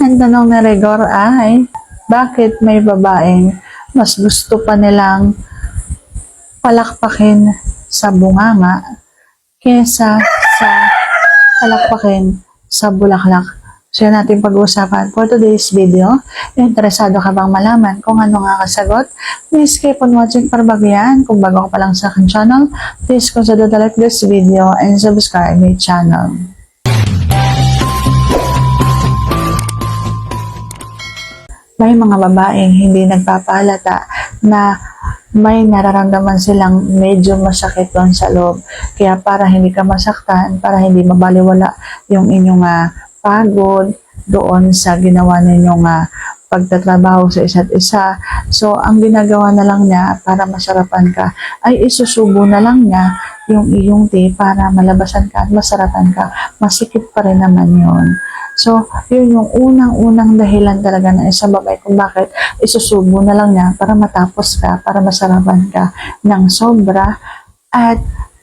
Ang tanong ni Rigor ay, bakit may babaeng mas gusto pa nilang palakpakin sa bunganga kesa sa palakpakin sa bulaklak? So yan natin pag-uusapan for today's video. Interesado ka bang malaman kung ano nga kasagot? Please keep on watching para bagyan. Kung bago ka pa lang sa akin channel, please consider to like this video and subscribe my channel. May mga babaeng hindi nagpapalata na may nararamdaman silang medyo masakit doon sa loob. Kaya para hindi ka masaktan, para hindi mabaliwala yung inyong ah, pagod doon sa ginawa ninyong ah, pagtatrabaho sa isa't isa. So, ang ginagawa na lang niya para masarapan ka, ay isusubo na lang niya yung iyong tea para malabasan ka at masarapan ka. Masikip pa rin naman yun. So, yun yung unang-unang dahilan talaga ng isang babae kung bakit isusubo na lang niya para matapos ka, para masarapan ka ng sobra at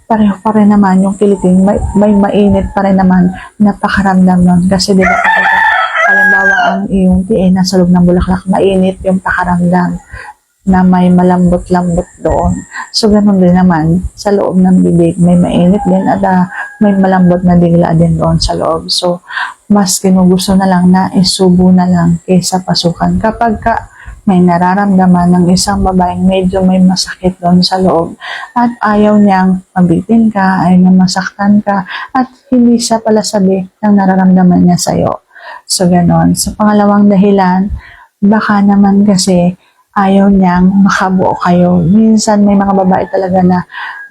pareho pa rin naman yung kiliting, may, may mainit pa rin naman na pakaramdam nun. Kasi di ba halimbawa ang iyong tiin nasa loob ng bulaklak, mainit yung pakaramdam na may malambot-lambot doon. So, ganun din naman sa loob ng bibig, may mainit din at ah, may malambot na digla din doon sa loob. So, mas kinugusto na lang na isubo na lang kaysa pasukan. Kapag ka may nararamdaman ng isang babaeng medyo may masakit doon sa loob at ayaw niyang mabitin ka, ayaw niyang masaktan ka at hindi siya pala sabi ng nararamdaman niya sa'yo. So, ganon. Sa pangalawang dahilan, baka naman kasi ayaw niyang makabuo kayo. Minsan may mga babae talaga na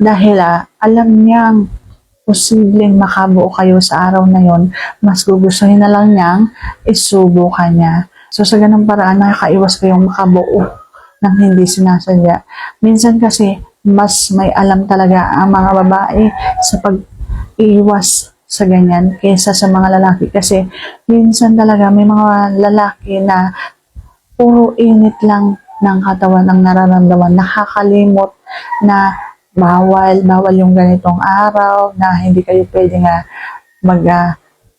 dahil ah, alam niyang posibleng makabuo kayo sa araw na yon, mas gugustuhin na lang niyang isubo ka niya. So sa ganung paraan, nakakaiwas kayong makabuo ng hindi sinasadya. Minsan kasi, mas may alam talaga ang mga babae sa pag-iwas sa ganyan kaysa sa mga lalaki. Kasi minsan talaga may mga lalaki na puro init lang ng katawan ang nararamdaman. Nakakalimot na bawal, bawal yung ganitong araw, na hindi kayo pwede nga mag ah,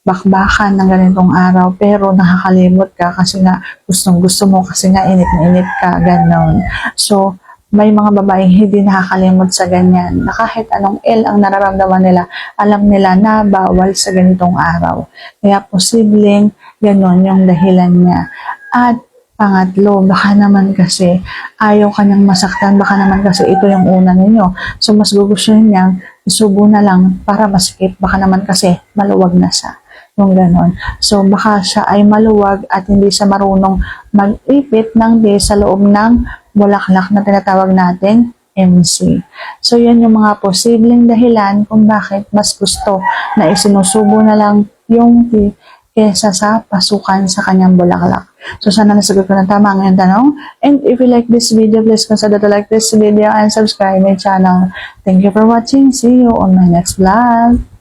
bakbakan ng ganitong araw, pero nakakalimot ka kasi nga gustong gusto mo kasi nga init na init ka, ganon. So, may mga babaeng hindi nakakalimot sa ganyan, na kahit anong L ang nararamdaman nila, alam nila na bawal sa ganitong araw. Kaya posibleng ganon yung dahilan niya. At Pangatlo, baka naman kasi ayaw kanyang masaktan, baka naman kasi ito yung una ninyo. So, mas gugustuhin niyang isubo na lang para masikip. Baka naman kasi maluwag na siya. Yung ganon. So, baka siya ay maluwag at hindi siya marunong mag-ipit ng di sa loob ng bulaklak na tinatawag natin MC. So, yan yung mga posibleng dahilan kung bakit mas gusto na isinusubo na lang yung tea kesa sa pasukan sa kanyang bulaklak. So, sana nasagot ko ng tama ang tanong. And if you like this video, please consider to like this video and subscribe my channel. Thank you for watching. See you on my next vlog.